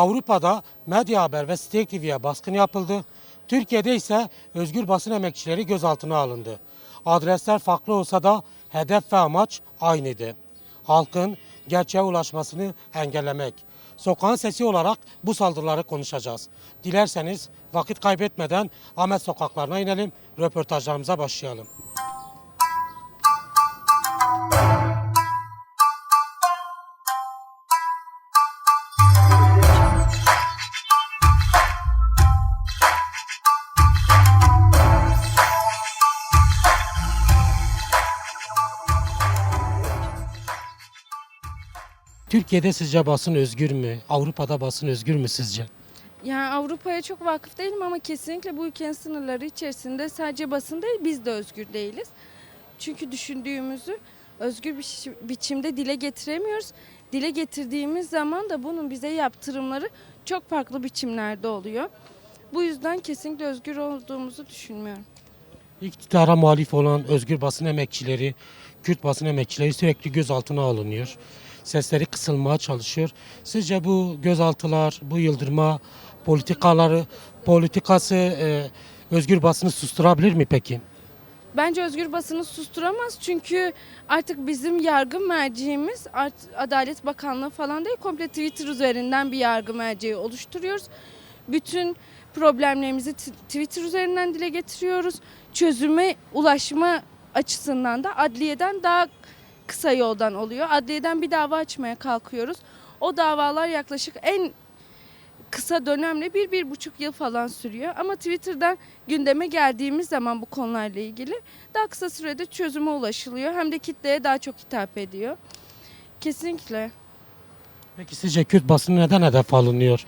Avrupa'da Medya Haber ve Stake TV'ye baskın yapıldı. Türkiye'de ise özgür basın emekçileri gözaltına alındı. Adresler farklı olsa da hedef ve amaç aynıydı. Halkın gerçeğe ulaşmasını engellemek. Sokağın sesi olarak bu saldırıları konuşacağız. Dilerseniz vakit kaybetmeden Ahmet sokaklarına inelim, röportajlarımıza başlayalım. Türkiye'de sizce basın özgür mü? Avrupa'da basın özgür mü sizce? Yani Avrupa'ya çok vakıf değilim ama kesinlikle bu ülkenin sınırları içerisinde sadece basın değil biz de özgür değiliz. Çünkü düşündüğümüzü özgür bir biçimde dile getiremiyoruz. Dile getirdiğimiz zaman da bunun bize yaptırımları çok farklı biçimlerde oluyor. Bu yüzden kesinlikle özgür olduğumuzu düşünmüyorum. İktidara muhalif olan özgür basın emekçileri, Kürt basın emekçileri sürekli gözaltına alınıyor. Sesleri kısılmaya çalışıyor. Sizce bu gözaltılar, bu yıldırma politikaları, politikası e, özgür basını susturabilir mi peki? Bence özgür basını susturamaz çünkü artık bizim yargı merciğimiz Adalet Bakanlığı falan değil komple Twitter üzerinden bir yargı merceği oluşturuyoruz. Bütün problemlerimizi Twitter üzerinden dile getiriyoruz. Çözüme ulaşma açısından da adliyeden daha kısa yoldan oluyor. Adliyeden bir dava açmaya kalkıyoruz. O davalar yaklaşık en kısa dönemle bir, bir buçuk yıl falan sürüyor. Ama Twitter'dan gündeme geldiğimiz zaman bu konularla ilgili daha kısa sürede çözüme ulaşılıyor. Hem de kitleye daha çok hitap ediyor. Kesinlikle. Peki sizce Kürt basını neden hedef alınıyor?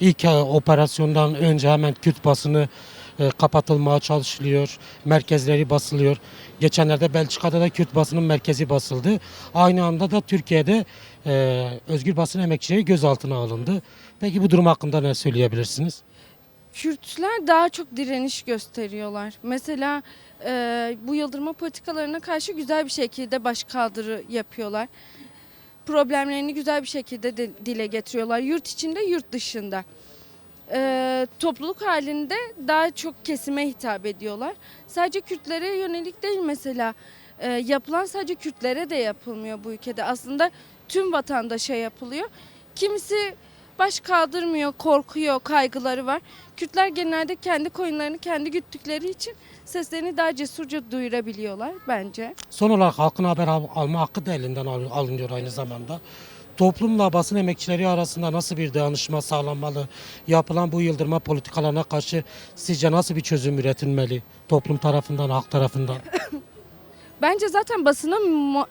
İlk e, operasyondan önce hemen Kürt basını e, kapatılmaya çalışılıyor. Merkezleri basılıyor. Geçenlerde Belçika'da da Kürt basının merkezi basıldı. Aynı anda da Türkiye'de e, özgür basın emekçileri gözaltına alındı. Peki bu durum hakkında ne söyleyebilirsiniz? Kürtler daha çok direniş gösteriyorlar. Mesela e, bu yıldırma politikalarına karşı güzel bir şekilde başkaldırı yapıyorlar. Problemlerini güzel bir şekilde de dile getiriyorlar. Yurt içinde, yurt dışında. E, topluluk halinde daha çok kesime hitap ediyorlar. Sadece Kürtlere yönelik değil mesela. E, yapılan sadece Kürtlere de yapılmıyor bu ülkede. Aslında tüm vatandaşa yapılıyor. Kimisi baş kaldırmıyor, korkuyor, kaygıları var. Kürtler genelde kendi koyunlarını kendi güttükleri için seslerini daha cesurca duyurabiliyorlar bence. Son olarak halkın haber al- alma hakkı da elinden al- alınıyor aynı zamanda. Toplumla basın emekçileri arasında nasıl bir dayanışma sağlanmalı? Yapılan bu yıldırma politikalarına karşı sizce nasıl bir çözüm üretilmeli? Toplum tarafından, halk tarafından. Bence zaten basına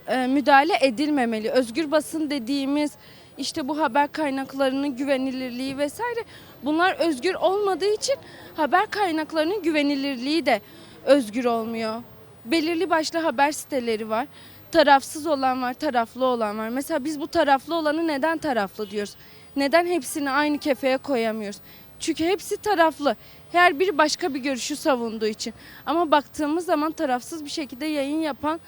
e, müdahale edilmemeli. Özgür basın dediğimiz işte bu haber kaynaklarının güvenilirliği vesaire bunlar özgür olmadığı için haber kaynaklarının güvenilirliği de özgür olmuyor. Belirli başlı haber siteleri var. Tarafsız olan var, taraflı olan var. Mesela biz bu taraflı olanı neden taraflı diyoruz? Neden hepsini aynı kefeye koyamıyoruz? Çünkü hepsi taraflı. Her biri başka bir görüşü savunduğu için. Ama baktığımız zaman tarafsız bir şekilde yayın yapan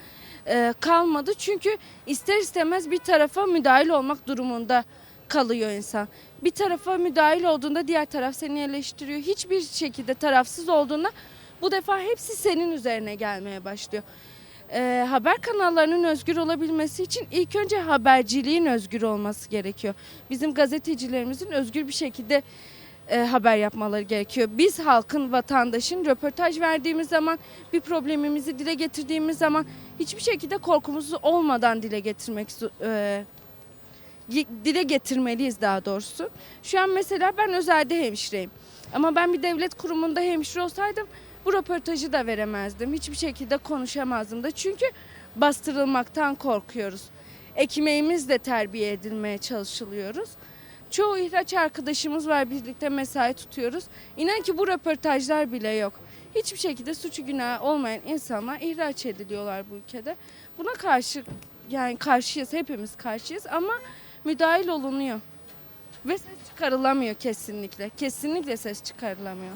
e, kalmadı. Çünkü ister istemez bir tarafa müdahil olmak durumunda kalıyor insan. Bir tarafa müdahil olduğunda diğer taraf seni eleştiriyor. Hiçbir şekilde tarafsız olduğunda bu defa hepsi senin üzerine gelmeye başlıyor. E, haber kanallarının özgür olabilmesi için ilk önce haberciliğin özgür olması gerekiyor. Bizim gazetecilerimizin özgür bir şekilde e, haber yapmaları gerekiyor. Biz halkın, vatandaşın röportaj verdiğimiz zaman, bir problemimizi dile getirdiğimiz zaman hiçbir şekilde korkumuz olmadan dile getirmek e, dile getirmeliyiz daha doğrusu. Şu an mesela ben özelde hemşireyim. Ama ben bir devlet kurumunda hemşire olsaydım bu röportajı da veremezdim. Hiçbir şekilde konuşamazdım da. Çünkü bastırılmaktan korkuyoruz. Ekmeğimizle terbiye edilmeye çalışılıyoruz. Çoğu ihraç arkadaşımız var birlikte mesai tutuyoruz. İnan ki bu röportajlar bile yok. Hiçbir şekilde suçu günah olmayan insanlar ihraç ediliyorlar bu ülkede. Buna karşı yani karşıyız hepimiz karşıyız ama müdahil olunuyor. Ve ses çıkarılamıyor kesinlikle. Kesinlikle ses çıkarılamıyor.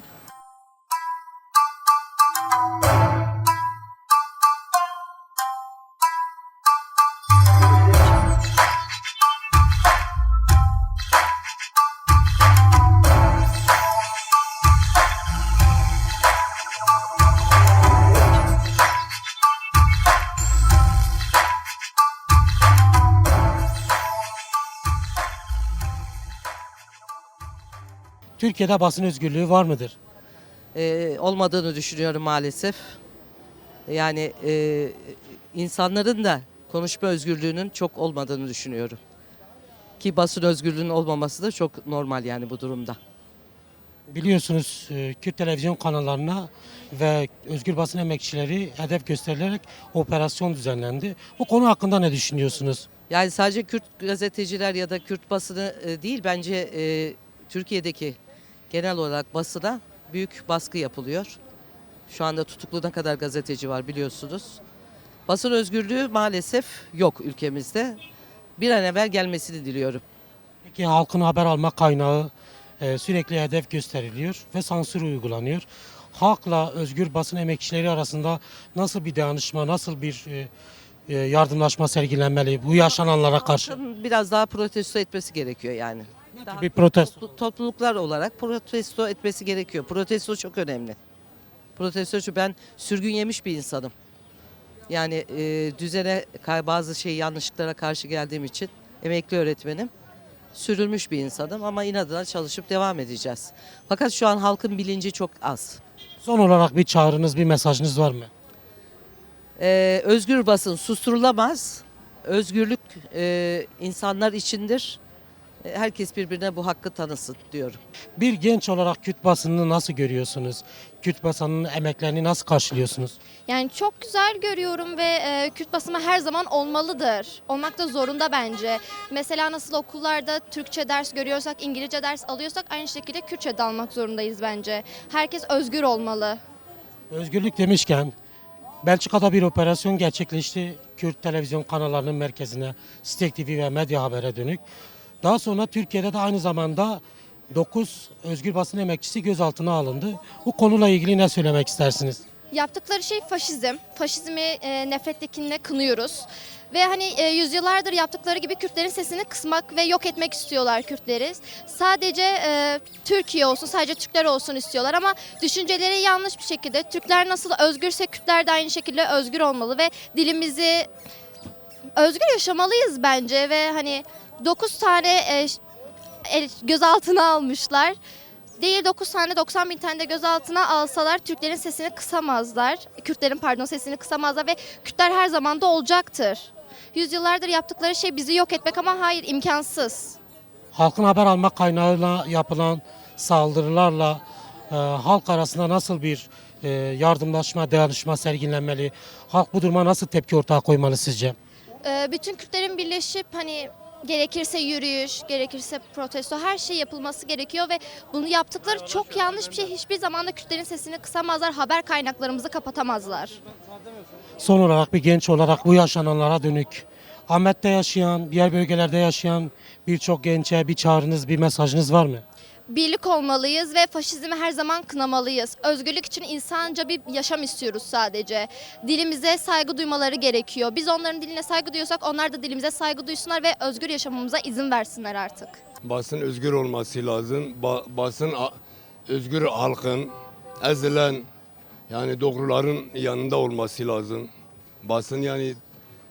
Türkiye'de basın özgürlüğü var mıdır? Ee, olmadığını düşünüyorum maalesef. Yani e, insanların da konuşma özgürlüğünün çok olmadığını düşünüyorum. Ki basın özgürlüğünün olmaması da çok normal yani bu durumda. Biliyorsunuz e, Kürt televizyon kanallarına ve özgür basın emekçileri hedef gösterilerek operasyon düzenlendi. Bu konu hakkında ne düşünüyorsunuz? Yani sadece Kürt gazeteciler ya da Kürt basını e, değil bence e, Türkiye'deki genel olarak basına büyük baskı yapılıyor. Şu anda tutuklu ne kadar gazeteci var biliyorsunuz. Basın özgürlüğü maalesef yok ülkemizde. Bir an evvel gelmesini diliyorum. Peki halkın haber alma kaynağı e, sürekli hedef gösteriliyor ve sansür uygulanıyor. Halkla özgür basın emekçileri arasında nasıl bir dayanışma, nasıl bir e, yardımlaşma sergilenmeli bu yaşananlara karşı? Biraz daha protesto etmesi gerekiyor yani. Daha Bir protesto. toplu- topluluklar olarak protesto etmesi gerekiyor. Protesto çok önemli. Protesto şu ben sürgün yemiş bir insanım. Yani e, düzene bazı şey yanlışlıklara karşı geldiğim için emekli öğretmenim. Sürülmüş bir insanım ama inadına çalışıp devam edeceğiz. Fakat şu an halkın bilinci çok az. Son olarak bir çağrınız, bir mesajınız var mı? Ee, özgür basın susturulamaz. Özgürlük e, insanlar içindir. E, Herkes birbirine bu hakkı tanısın diyorum. Bir genç olarak Kürt basınını nasıl görüyorsunuz? Kürt basınının emeklerini nasıl karşılıyorsunuz? Yani çok güzel görüyorum ve e, Kürt basımı her zaman olmalıdır. Olmak da zorunda bence. Mesela nasıl okullarda Türkçe ders görüyorsak, İngilizce ders alıyorsak aynı şekilde Kürtçe de almak zorundayız bence. Herkes özgür olmalı. Özgürlük demişken Belçika'da bir operasyon gerçekleşti. Kürt televizyon kanallarının merkezine, Stek TV ve Medya Haber'e dönük. Daha sonra Türkiye'de de aynı zamanda 9 özgür basın emekçisi gözaltına alındı. Bu konuyla ilgili ne söylemek istersiniz? Yaptıkları şey faşizm. Faşizmi e, nefrettekinle kınıyoruz. Ve hani e, yüzyıllardır yaptıkları gibi Kürtlerin sesini kısmak ve yok etmek istiyorlar Kürtleri. Sadece e, Türkiye olsun, sadece Türkler olsun istiyorlar ama düşünceleri yanlış bir şekilde. Türkler nasıl özgürse Kürtler de aynı şekilde özgür olmalı ve dilimizi özgür yaşamalıyız bence ve hani 9 tane e, gözaltına almışlar. Değil 9 tane 90 bin tane de gözaltına alsalar Türklerin sesini kısamazlar. Kürtlerin pardon sesini kısamazlar ve Kürtler her zaman da olacaktır. Yüzyıllardır yaptıkları şey bizi yok etmek ama hayır imkansız. Halkın haber alma kaynağıyla yapılan saldırılarla e, halk arasında nasıl bir e, yardımlaşma, dayanışma sergilenmeli? Halk bu duruma nasıl tepki ortaya koymalı sizce? Ee, bütün Kürtlerin birleşip hani gerekirse yürüyüş, gerekirse protesto her şey yapılması gerekiyor ve bunu yaptıkları çok yanlış bir şey. Hiçbir zaman da Kürtlerin sesini kısamazlar, haber kaynaklarımızı kapatamazlar. Son olarak bir genç olarak bu yaşananlara dönük Ahmet'te yaşayan, diğer bölgelerde yaşayan birçok gençe bir çağrınız, bir mesajınız var mı? Birlik olmalıyız ve faşizmi her zaman kınamalıyız. Özgürlük için insanca bir yaşam istiyoruz sadece. Dilimize saygı duymaları gerekiyor. Biz onların diline saygı duyuyorsak onlar da dilimize saygı duysunlar ve özgür yaşamamıza izin versinler artık. Basın özgür olması lazım. Ba- basın özgür halkın ezilen yani doğruların yanında olması lazım. Basın yani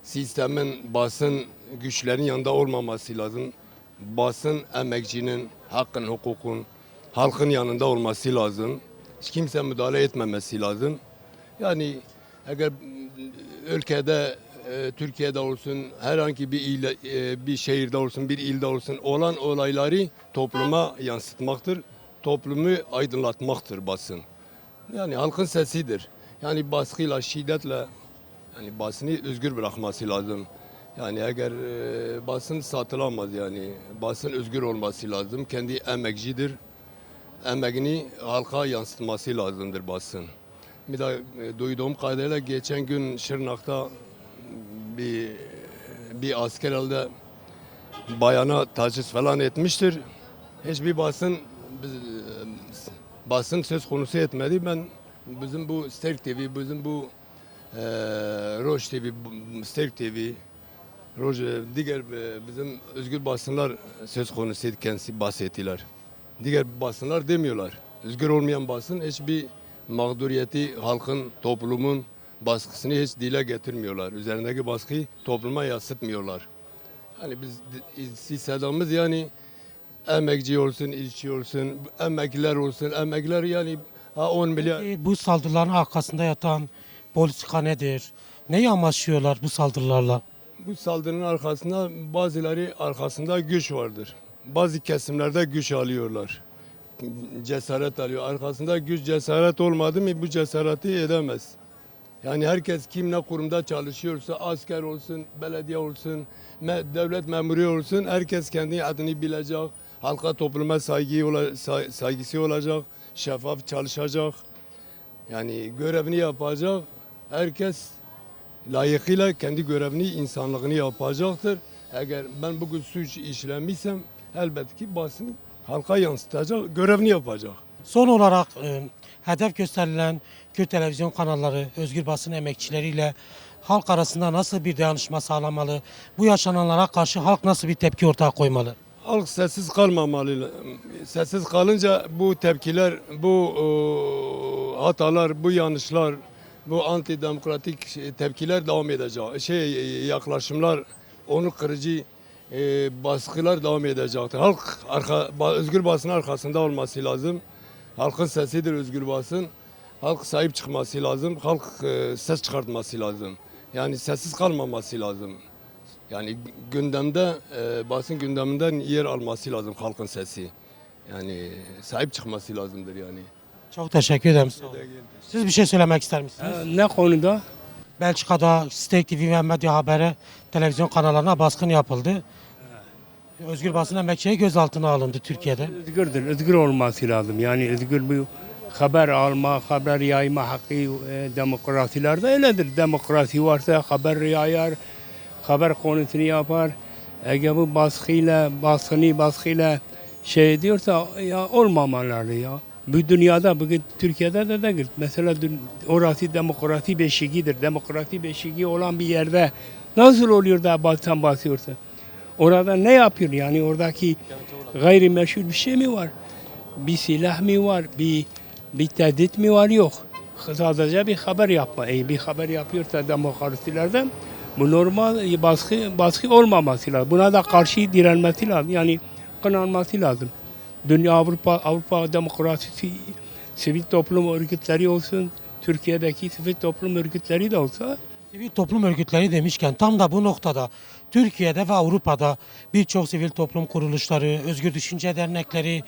sistemin basın güçlerin yanında olmaması lazım. Basın emekçinin hakkın, hukukun halkın yanında olması lazım. Hiç kimse müdahale etmemesi lazım. Yani eğer ülkede Türkiye'de olsun herhangi bir il, e, bir şehirde olsun bir ilde olsun olan olayları topluma yansıtmaktır. Toplumu aydınlatmaktır basın. Yani halkın sesidir. Yani baskıyla, şiddetle yani basını özgür bırakması lazım. Yani eğer e, basın satılamaz yani. Basın özgür olması lazım. Kendi emekçidir. Emeğini halka yansıtması lazımdır basın. Bir de e, duyduğum kadarıyla geçen gün Şırnak'ta bir bir asker elde bayana taciz falan etmiştir. Hiçbir basın biz- basın söz konusu etmedi. Ben bizim bu Sterk TV, bizim bu e, Roj TV, Sterk TV, Roj, e, diğer e, bizim özgür basınlar söz konusu kendisi bahsettiler. Diğer basınlar demiyorlar. Özgür olmayan basın hiçbir mağduriyeti halkın, toplumun baskısını hiç dile getirmiyorlar. Üzerindeki baskıyı topluma yansıtmıyorlar. Hani biz istedamız yani emekçi olsun, işçi olsun, emekliler olsun, emekliler yani ha 10 milyar. E, Bu saldırıların arkasında yatan politika nedir? Neyi amaçlıyorlar bu saldırılarla? Bu saldırının arkasında bazıları arkasında güç vardır. Bazı kesimlerde güç alıyorlar. Cesaret alıyor. Arkasında güç cesaret olmadı mı bu cesareti edemez. Yani herkes kim ne kurumda çalışıyorsa asker olsun, belediye olsun, me- devlet memuru olsun herkes kendi adını bilecek. Halka topluma saygı ola- say- saygısı olacak, şeffaf çalışacak. Yani görevini yapacak. Herkes layıkıyla kendi görevini, insanlığını yapacaktır. Eğer ben bugün suç işlemişsem elbette ki basın halka yansıtacak, görevini yapacak. Son olarak e, hedef gösterilen Kürt televizyon kanalları, özgür basın emekçileriyle halk arasında nasıl bir dayanışma sağlamalı? Bu yaşananlara karşı halk nasıl bir tepki ortaya koymalı? Halk sessiz kalmamalı. Sessiz kalınca bu tepkiler, bu e, hatalar, bu yanlışlar, bu antidemokratik şey- tepkiler devam edecek. Şey yaklaşımlar, onu kırıcı e, baskılar devam edecektir. Halk arka, özgür basın arkasında olması lazım. Halkın sesidir özgür basın. Halk sahip çıkması lazım. Halk e, ses çıkartması lazım. Yani sessiz kalmaması lazım. Yani gündemde, e, basın gündeminden yer alması lazım halkın sesi. Yani sahip çıkması lazımdır yani. Çok teşekkür ederim. Sağ olun. Siz bir şey söylemek ister misiniz? Ee, Ne konuda? Belçika'da Stake TV ve Medya Haber'e televizyon kanallarına baskın yapıldı. Özgür basın emekçileri gözaltına alındı Türkiye'de. Özgürdür, özgür olması lazım. Yani özgür bir haber alma, haber yayma hakkı e, demokrasilerde öyledir. Demokrasi varsa haber yayar, haber konusunu yapar. Eğer bu baskıyla, baskını baskıyla şey ediyorsa ya olmamaları ya. Bu dünyada bugün Türkiye'de de değil. Mesela dün- orası demokrasi beşiğidir. Demokrasi beşiği olan bir yerde nasıl oluyor da bazen basıyorsa? Orada ne yapıyor yani oradaki gayrimeşru bir şey mi var? Bir silah mı var? Bir bir tehdit mi var? Yok. Sadece bir haber yapma. E, bir haber yapıyorsa demokrasilerde bu normal baskı baskı olmaması lazım. Buna da karşı direnmesi lazım. Yani kınanması lazım. Dünya Avrupa Avrupa demokrasisi sivil toplum örgütleri olsun, Türkiye'deki sivil toplum örgütleri de olsa Sivil toplum örgütleri demişken tam da bu noktada Türkiye'de ve Avrupa'da birçok sivil toplum kuruluşları, özgür düşünce dernekleri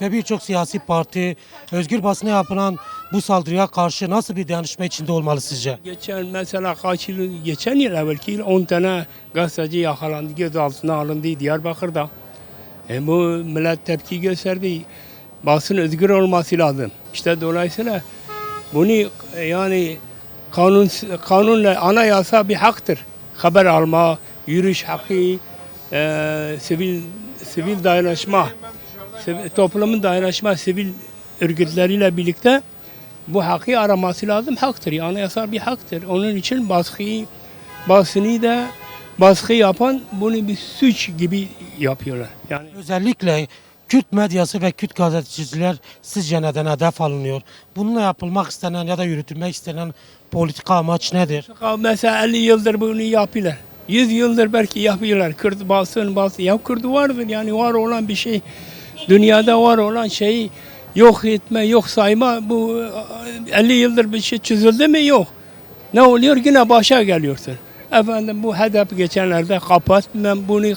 ve birçok siyasi parti özgür basına yapılan bu saldırıya karşı nasıl bir dayanışma içinde olmalı sizce? Geçen mesela kaç yıl, geçen yıl evvelki yıl 10 tane gazeteci yakalandı, gözaltına alındı Diyarbakır'da. E bu millet tepki gösterdi. Basın özgür olması lazım. İşte dolayısıyla bunu e, yani kanun kanunla anayasa bir haktır. Haber alma, yürüyüş hakkı, e, sivil sivil dayanışma, toplumun dayanışma sivil örgütleriyle birlikte bu hakkı araması lazım. Haktır. Yani anayasal bir haktır. Onun için baskıyı, basını da baskı yapan bunu bir suç gibi yapıyorlar. Yani Özellikle Kürt medyası ve Kürt gazeteciler sizce neden hedef alınıyor? Bununla yapılmak istenen ya da yürütülmek istenen politika amaç nedir? mesela 50 yıldır bunu yapıyorlar. 100 yıldır belki yapıyorlar. Kürt basın basın. Ya Kürt vardır yani var olan bir şey. Dünyada var olan şeyi yok etme, yok sayma. Bu e, 50 yıldır bir şey çözüldü mü? Yok. Ne oluyor? Yine başa geliyorsun. Efendim bu hedef geçenlerde kapat, ben bunu e,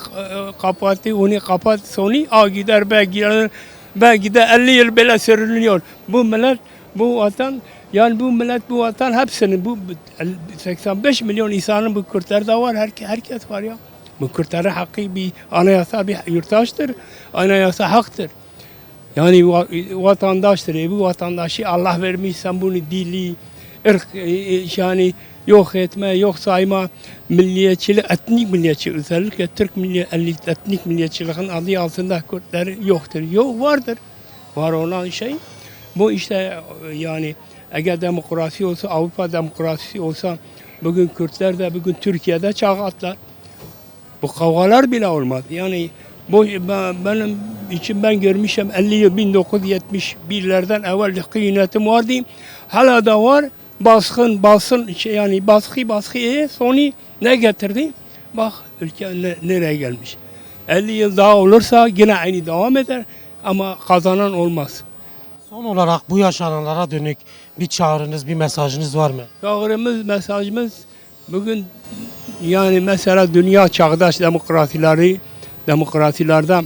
kapattı, onu kapat, sonu A gider, B gider, B gider, 50 yıl böyle sürülüyor. Bu millet, bu vatan, yani bu millet, bu vatan hepsinin, bu 85 milyon insanın bu Kürtlerde var, herkes, herkes var ya. Bu Kürtlerin hakkı bir anayasa, bir yurttaştır, anayasa haktır. Yani va- vatandaştır. E bu vatandaşı Allah vermiş bunu dili, ırk e, e, yani yok etme, yok sayma, milliyetçilik, etnik milliyetçi özellikle Türk milli, etnik milliyetçiliğin adı altında Kürtler yoktur. Yok vardır. Var olan şey. Bu işte yani eğer demokrasi olsa, Avrupa demokrasisi olsa bugün Kürtler de bugün Türkiye'de çağ atlar. Bu kavgalar bile olmaz. Yani bu ben, benim için ben görmüşüm 50 yıl 1971'lerden evvel yönetim vardı. Hala da var. Baskın, basın şey yani baskı baskı e, sonu ne getirdi? Bak ülke ne- nereye gelmiş. 50 yıl daha olursa yine aynı devam eder ama kazanan olmaz. Son olarak bu yaşananlara dönük bir çağrınız, bir mesajınız var mı? Çağrımız, mesajımız bugün yani mesela dünya çağdaş demokrasileri, demokrasilerde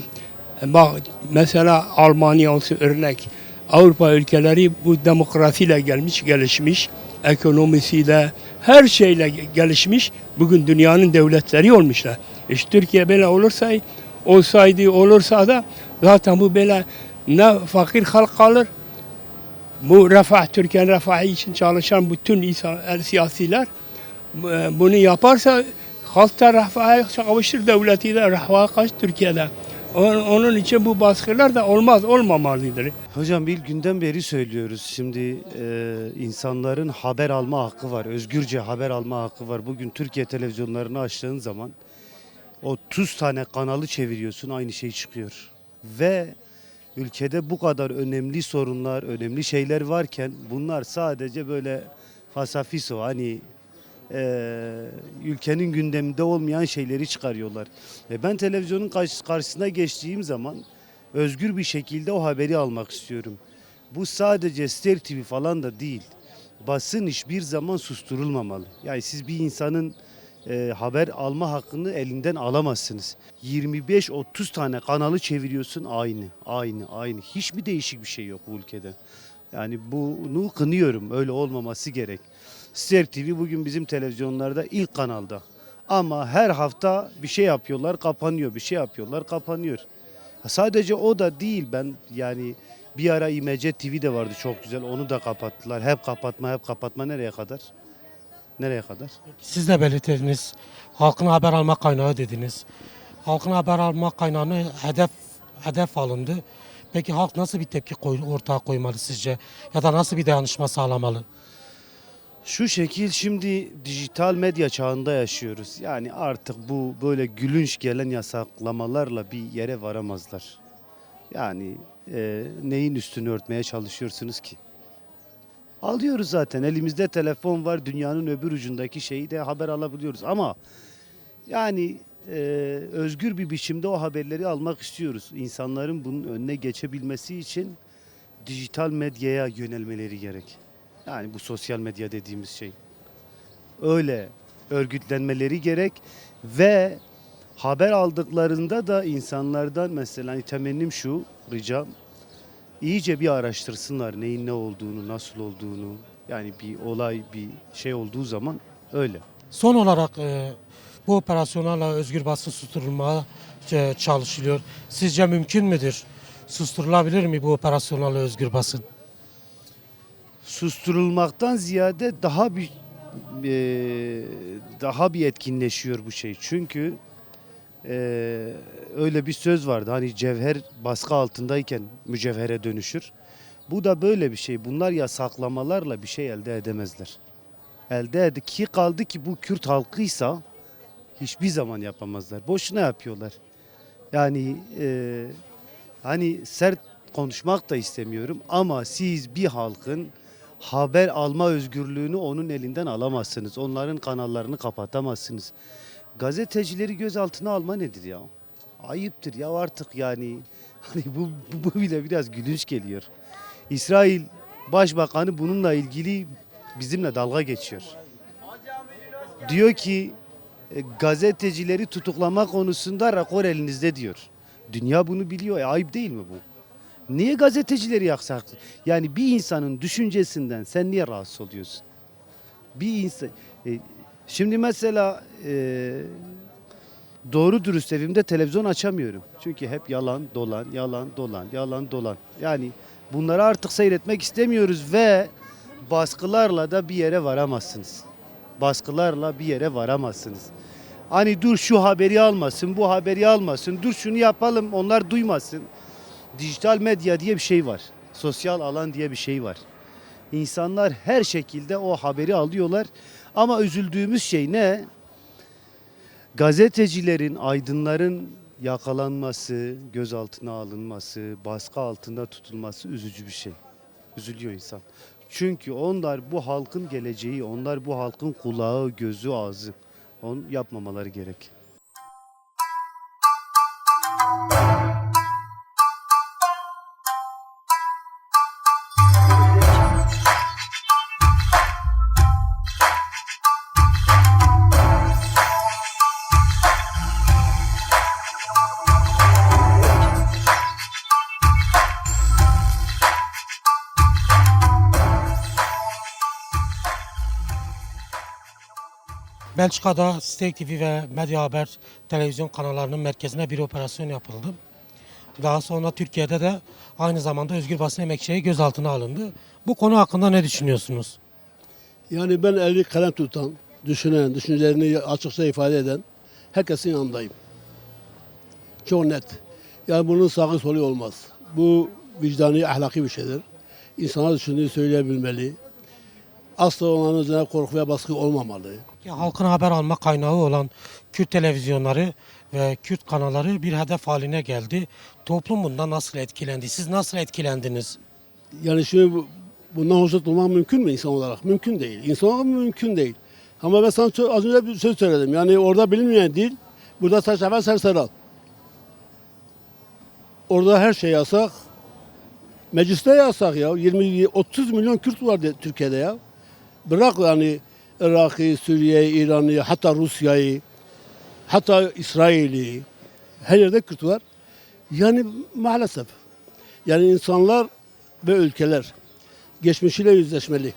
bak mesela Almanya olsun örnek. Avrupa ülkeleri bu demokrasiyle gelmiş, gelişmiş. Ekonomisiyle, her şeyle gelişmiş. Bugün dünyanın devletleri olmuşlar. İşte Türkiye böyle olursa, olsaydı olursa da zaten bu böyle ne fakir halk kalır, bu refah, Türkiye refahı için çalışan bütün insan, el siyasiler e, bunu yaparsa halk da refaha kavuşur, devleti de refaha kaç Türkiye'de. Onun, için bu baskılar da olmaz, olmamalıdır. Hocam bir günden beri söylüyoruz. Şimdi e, insanların haber alma hakkı var. Özgürce haber alma hakkı var. Bugün Türkiye televizyonlarını açtığın zaman 30 tane kanalı çeviriyorsun aynı şey çıkıyor. Ve ülkede bu kadar önemli sorunlar, önemli şeyler varken bunlar sadece böyle fasafiso hani e, ülkenin gündeminde olmayan şeyleri çıkarıyorlar. Ve ben televizyonun karşı- karşısına geçtiğim zaman özgür bir şekilde o haberi almak istiyorum. Bu sadece Ster TV falan da değil. Basın hiçbir zaman susturulmamalı. Yani siz bir insanın e, haber alma hakkını elinden alamazsınız. 25-30 tane kanalı çeviriyorsun aynı, aynı, aynı. Hiçbir değişik bir şey yok bu ülkede. Yani bunu kınıyorum. Öyle olmaması gerek. Ster TV bugün bizim televizyonlarda ilk kanalda. Ama her hafta bir şey yapıyorlar, kapanıyor. Bir şey yapıyorlar, kapanıyor. Sadece o da değil. Ben yani bir ara İMC TV de vardı çok güzel. Onu da kapattılar. Hep kapatma, hep kapatma nereye kadar? Nereye kadar? Siz de belirttiniz. Halkın haber alma kaynağı dediniz. Halkın haber alma kaynağını hedef hedef alındı. Peki halk nasıl bir tepki koy, ortaya koymalı sizce? Ya da nasıl bir dayanışma sağlamalı? Şu şekil şimdi dijital medya çağında yaşıyoruz. Yani artık bu böyle gülünç gelen yasaklamalarla bir yere varamazlar. Yani e, neyin üstünü örtmeye çalışıyorsunuz ki? Alıyoruz zaten. Elimizde telefon var. Dünyanın öbür ucundaki şeyi de haber alabiliyoruz. Ama yani e, özgür bir biçimde o haberleri almak istiyoruz. İnsanların bunun önüne geçebilmesi için dijital medyaya yönelmeleri gerek. Yani bu sosyal medya dediğimiz şey. Öyle örgütlenmeleri gerek ve haber aldıklarında da insanlardan mesela temennim şu ricam iyice bir araştırsınlar neyin ne olduğunu, nasıl olduğunu. Yani bir olay, bir şey olduğu zaman öyle. Son olarak e, bu operasyonlarla özgür basın susturulmaya e, çalışılıyor. Sizce mümkün müdür? Susturulabilir mi bu operasyonlarla özgür basın? Susturulmaktan ziyade daha bir e, daha bir etkinleşiyor bu şey. Çünkü e, öyle bir söz vardı. Hani cevher baskı altındayken mücevhere dönüşür. Bu da böyle bir şey. Bunlar yasaklamalarla bir şey elde edemezler. Elde ed ki kaldı ki bu Kürt halkıysa hiçbir zaman yapamazlar. Boşuna yapıyorlar. Yani e, hani sert konuşmak da istemiyorum ama siz bir halkın haber alma özgürlüğünü onun elinden alamazsınız. Onların kanallarını kapatamazsınız. Gazetecileri gözaltına alma nedir ya? Ayıptır ya artık yani. Hani bu, bu, bile biraz gülünç geliyor. İsrail Başbakanı bununla ilgili bizimle dalga geçiyor. Diyor ki e, gazetecileri tutuklama konusunda rapor elinizde diyor. Dünya bunu biliyor. E, ayıp değil mi bu? Niye gazetecileri yaksak? Yani bir insanın düşüncesinden sen niye rahatsız oluyorsun? Bir insan... e, şimdi mesela e, doğru dürüst evimde televizyon açamıyorum. Çünkü hep yalan, dolan, yalan, dolan, yalan, dolan. Yani bunları artık seyretmek istemiyoruz ve baskılarla da bir yere varamazsınız. Baskılarla bir yere varamazsınız. Hani dur şu haberi almasın, bu haberi almasın, dur şunu yapalım onlar duymasın. Dijital medya diye bir şey var. Sosyal alan diye bir şey var. İnsanlar her şekilde o haberi alıyorlar. Ama üzüldüğümüz şey ne? Gazetecilerin, aydınların yakalanması, gözaltına alınması, baskı altında tutulması üzücü bir şey. Üzülüyor insan. Çünkü onlar bu halkın geleceği, onlar bu halkın kulağı, gözü, ağzı. Onu yapmamaları gerek. Belçika'da Stake TV ve Medya Haber televizyon kanallarının merkezine bir operasyon yapıldı. Daha sonra Türkiye'de de aynı zamanda özgür basın emekçileri gözaltına alındı. Bu konu hakkında ne düşünüyorsunuz? Yani ben eli kalem tutan, düşünen, düşüncelerini açıkça ifade eden herkesin yanındayım. Çok net. Yani bunun sağı solu olmaz. Bu vicdani, ahlaki bir şeydir. İnsanlar düşündüğünü söyleyebilmeli. Asla onların üzerine korku ve baskı olmamalı. Ya halkın haber alma kaynağı olan Kürt televizyonları ve Kürt kanalları bir hedef haline geldi. Toplum bundan nasıl etkilendi? Siz nasıl etkilendiniz? Yani şimdi bu- bundan hoşnut olmak mümkün mü insan olarak? Mümkün değil. İnsan olarak mümkün değil. Ama ben sana az önce bir söz söyledim. Yani orada bilinmeyen dil, burada saçma serseral. Orada her şey yasak. Mecliste yasak ya. 20 30 milyon Kürt var de- Türkiye'de ya. Bırak yani Irak'ı, Suriye'yi, İran'ı, hatta Rusya'yı, hatta İsrail'i. Her yerde Kürt var. Yani maalesef. Yani insanlar ve ülkeler geçmişiyle yüzleşmeli.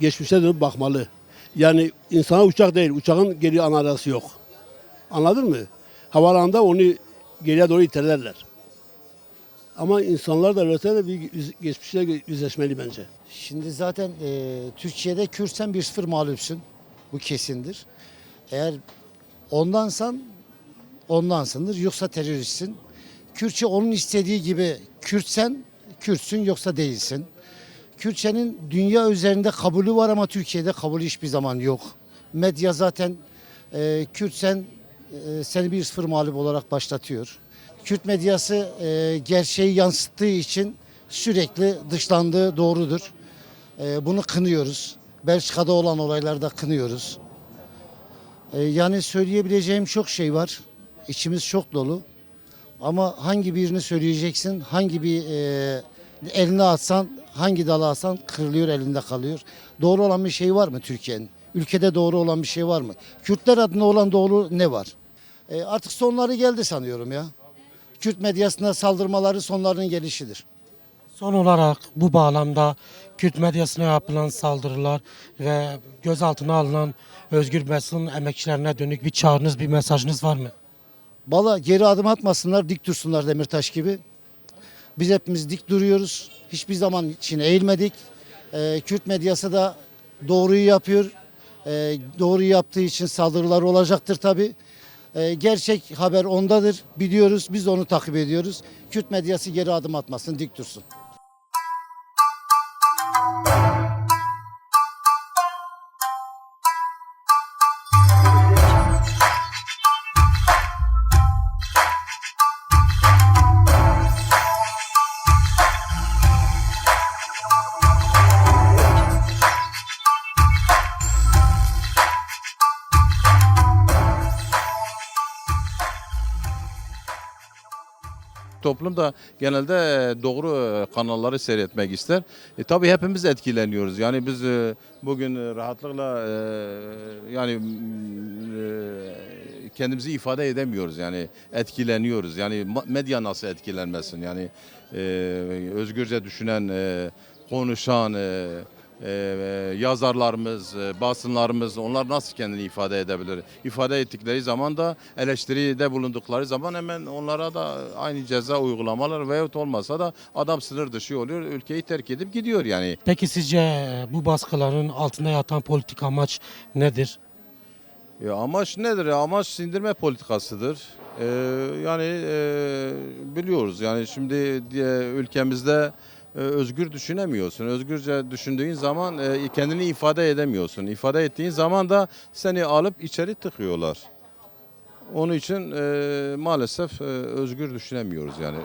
Geçmişe dönüp bakmalı. Yani insana uçak değil, uçağın geri anarası yok. Anladın mı? Havalanda onu geriye doğru iterlerler. Ama insanlar da de bir geçmişle yüzleşmeli bence. Şimdi zaten e, Türkiye'de Kürtsen 1-0 mağlupsun. Bu kesindir. Eğer ondansan ondansındır. Yoksa teröristsin. Kürtçe onun istediği gibi Kürtsen Kürtsün yoksa değilsin. Kürtçenin dünya üzerinde kabulü var ama Türkiye'de kabulü hiçbir zaman yok. Medya zaten e, Kürtsen e, seni 1-0 mağlup olarak başlatıyor. Kürt medyası e, gerçeği yansıttığı için sürekli dışlandığı doğrudur. E, bunu kınıyoruz. Belçika'da olan olaylarda kınıyoruz. E, yani söyleyebileceğim çok şey var. İçimiz çok dolu. Ama hangi birini söyleyeceksin, hangi bir e, eline atsan, hangi dala atsan kırılıyor elinde kalıyor. Doğru olan bir şey var mı Türkiye'nin? Ülkede doğru olan bir şey var mı? Kürtler adına olan doğru ne var? E, artık sonları geldi sanıyorum ya. Kürt medyasına saldırmaları sonlarının gelişidir. Son olarak bu bağlamda Kürt medyasına yapılan saldırılar ve gözaltına alınan özgür basın emekçilerine dönük bir çağrınız, bir mesajınız var mı? Bala geri adım atmasınlar, dik dursunlar Demirtaş gibi. Biz hepimiz dik duruyoruz. Hiçbir zaman için eğilmedik. Ee, Kürt medyası da doğruyu yapıyor. Ee, doğruyu yaptığı için saldırılar olacaktır tabi. gerçek haber ondadır. Biliyoruz. Biz onu takip ediyoruz. Kürt medyası geri adım atmasın, dik dursun. Toplum da genelde e, doğru e, kanalları seyretmek ister. E, tabii hepimiz etkileniyoruz. Yani biz e, bugün rahatlıkla yani kendimizi ifade edemiyoruz. Yani etkileniyoruz. Yani medya nasıl etkilenmesin? Yani özgürce düşünen, konuşan, e, yazarlarımız, e, basınlarımız onlar nasıl kendini ifade edebilir? İfade ettikleri zaman da eleştiride bulundukları zaman hemen onlara da aynı ceza uygulamalar veyahut olmasa da adam sınır dışı oluyor, ülkeyi terk edip gidiyor yani. Peki sizce bu baskıların altında yatan politik amaç nedir? Ya amaç nedir? Amaç sindirme politikasıdır. Ee, yani e, biliyoruz yani şimdi diye ülkemizde e, özgür düşünemiyorsun. Özgürce düşündüğün zaman e, kendini ifade edemiyorsun. İfade ettiğin zaman da seni alıp içeri tıkıyorlar. Onun için e, maalesef e, özgür düşünemiyoruz yani.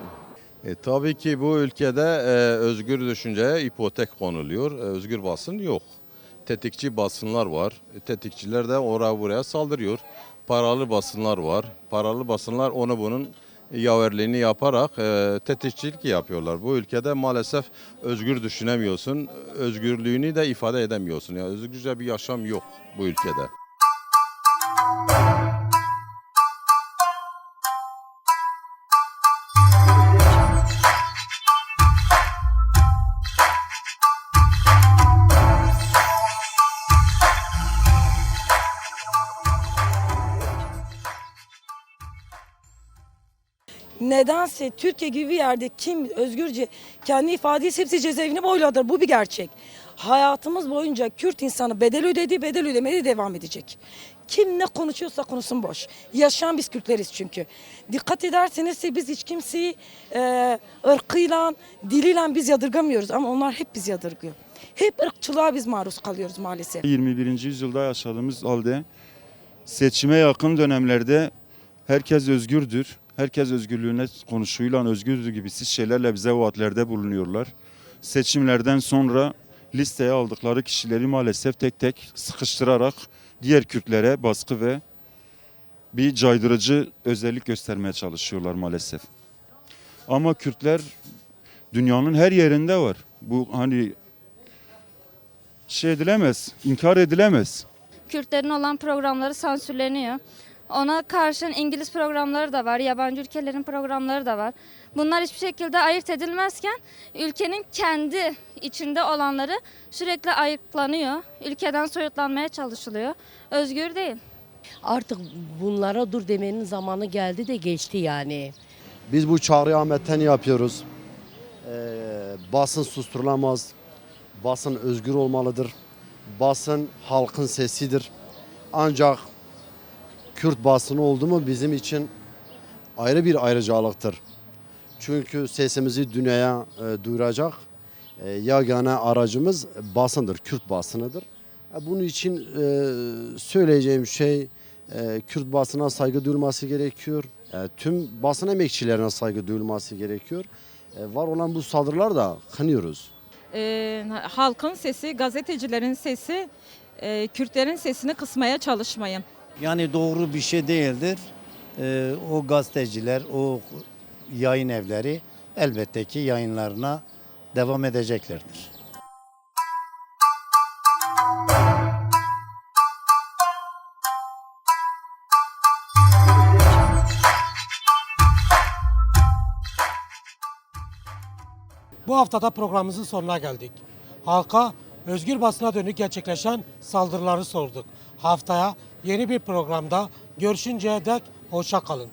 E, tabii ki bu ülkede e, özgür düşünceye ipotek konuluyor. E, özgür basın yok. Tetikçi basınlar var. E, tetikçiler de oraya buraya saldırıyor. Paralı basınlar var. Paralı basınlar onu bunun yaverliğini yaparak e, tetikçilik yapıyorlar. Bu ülkede maalesef özgür düşünemiyorsun. Özgürlüğünü de ifade edemiyorsun. Yani özgürce bir yaşam yok bu ülkede. Nedense Türkiye gibi bir yerde kim özgürce kendi ifadesi hepsi cezaevine boyladır. Bu bir gerçek. Hayatımız boyunca Kürt insanı bedel ödedi, bedel ödemeye de devam edecek. Kim ne konuşuyorsa konuşsun boş. Yaşayan biz Kürtleriz çünkü. Dikkat ederseniz de biz hiç kimseyi e, ırkıyla, diliyle biz yadırgamıyoruz ama onlar hep biz yadırgıyor. Hep ırkçılığa biz maruz kalıyoruz maalesef. 21. yüzyılda yaşadığımız halde seçime yakın dönemlerde herkes özgürdür. Herkes özgürlüğüne konuşuyla özgürdür gibisiz şeylerle bize vaatlerde bulunuyorlar. Seçimlerden sonra listeye aldıkları kişileri maalesef tek tek sıkıştırarak diğer Kürtlere baskı ve bir caydırıcı özellik göstermeye çalışıyorlar maalesef. Ama Kürtler dünyanın her yerinde var. Bu hani şey edilemez, inkar edilemez. Kürtlerin olan programları sansürleniyor. Ona karşın İngiliz programları da var, yabancı ülkelerin programları da var. Bunlar hiçbir şekilde ayırt edilmezken ülkenin kendi içinde olanları sürekli ayıplanıyor. Ülkeden soyutlanmaya çalışılıyor. Özgür değil. Artık bunlara dur demenin zamanı geldi de geçti yani. Biz bu çağrıyı Ahmet'ten yapıyoruz. Ee, basın susturulamaz. Basın özgür olmalıdır. Basın halkın sesidir. Ancak Kürt basını oldu mu bizim için ayrı bir ayrıcalıktır. Çünkü sesimizi dünyaya e, duyuracak e, yagane aracımız basındır, Kürt basınıdır. E, Bunun için e, söyleyeceğim şey e, Kürt basına saygı duyulması gerekiyor. E, tüm basın emekçilerine saygı duyulması gerekiyor. E, var olan bu saldırılar da kınıyoruz. Ee, halkın sesi, gazetecilerin sesi, e, Kürtlerin sesini kısmaya çalışmayın. Yani doğru bir şey değildir. Ee, o gazeteciler, o yayın evleri elbette ki yayınlarına devam edeceklerdir. Bu haftada programımızın sonuna geldik. Halka özgür basına dönük gerçekleşen saldırıları sorduk. Haftaya yeni bir programda görüşünceye dek hoşça kalın.